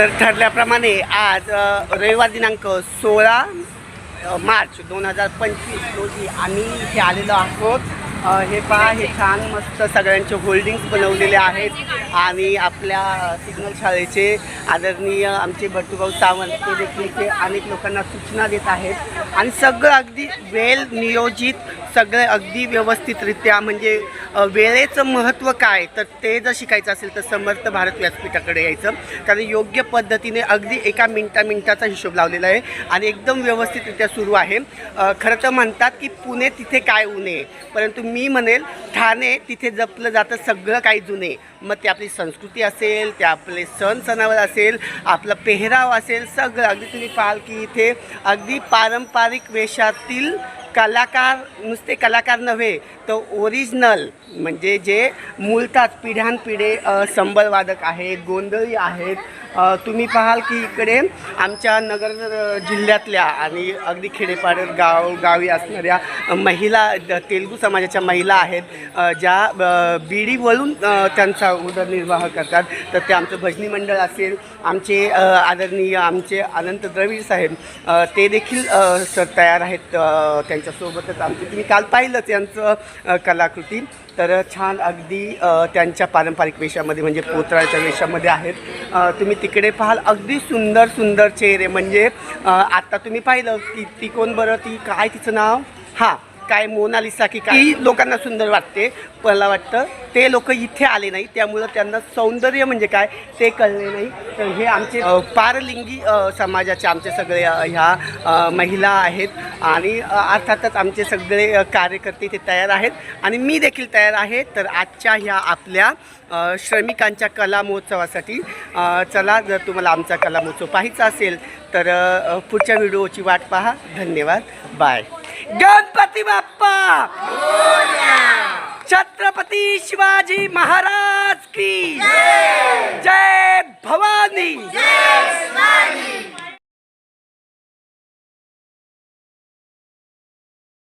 तर ठरल्याप्रमाणे आज रविवार दिनांक सोळा मार्च दोन हजार पंचवीस रोजी आम्ही इथे आलेलो आहोत. हे पहा हे छान मस्त सगळ्यांचे होल्डिंग्स बनवलेले आहेत. आणि आपल्या सिग्नल शाळेचे आदरणीय आमचे भट्टूभाऊ सावंत ते देखील इथे अनेक लोकांना सूचना देत आहेत. आणि सगळं अगदी वेल नियोजित सगळं अगदी व्यवस्थितरित्या म्हणजे वेळेचं महत्त्व काय? तर ते जर शिकायचं असेल तर समर्थ भारत व्यासपीठाकडे यायचं. कारण योग्य पद्धतीने अगदी एका मिनटा मिनटाचा हिशोब लावलेला आहे आणि एकदम व्यवस्थितरित्या सुरू आहे. खरं तर म्हणतात की पुणे तिथे काय उणे परंतु मी म्हणेल ठाणे तिथे जपलं जातं सगळं काही जुने. मग ते आपली संस्कृती असेल ते आपले सण सणावर असेल आपला पेहराव असेल सगळं. अगदी तुम्ही पाहाल की इथे अगदी पारंपरिक वेशातील कलाकार नुसते कलाकार नव्हे तर ओरिजिनल म्हणजे जे मूळतात पिढ्यानपिढे संबलवादक आहेत गोंधळी आहेत तुम्ही पाहाल की इकडे आमच्या नगर जिल्ह्यातल्या आणि अगदी खेडेपाड्यात गाव गावी असणाऱ्या महिला द- तेलुगू समाजाच्या महिला आहेत ज्या बीडी वळून त्यांचा उदरनिर्वाह करतात. तर ते आमचं भजनी मंडळ असेल आमचे आदरणीय आमचे अनंत द्रविड साहेब ते देखील सर तयार आहेत त्यांच्यासोबतच आमचे. तुम्ही काल पाहिलंच यांचं कलाकृती. तर छान अगदी त्यांच्या पारंपरिक वेशामध्ये म्हणजे पोतराच्या वेशामध्ये आहेत. तुम्ही तिकडे पाहाल. अगदी सुंदर सुंदर चेहरे. म्हणजे आता तुम्ही पाहिलं की ती कोण बरं? ती काय? तिचं नाव? हां. काय मोनालिसा की काही लोकांना सुंदर वाटते. मला वाटतं ते लोक इथे आले नाही त्यामुळं त्यांना सौंदर्य म्हणजे काय ते कळले नाही. तर हे आमचे पारलिंगी समाजाचे आमचे सगळे ह्या महिला आहेत. आणि अर्थातच आमचे सगळे कार्यकर्ते इथे तयार आहेत. आणि मी देखील तयार आहे. तर आजच्या ह्या आपल्या श्रमिकांच्या कला महोत्सवासाठी चला जर तुम्हाला आमचा कला महोत्सव पाहायचा असेल तर पुढच्या व्हिडिओची वाट पहा. धन्यवाद. बाय. गणपती बाप्पा! छत्रपती शिवाजी महाराज की!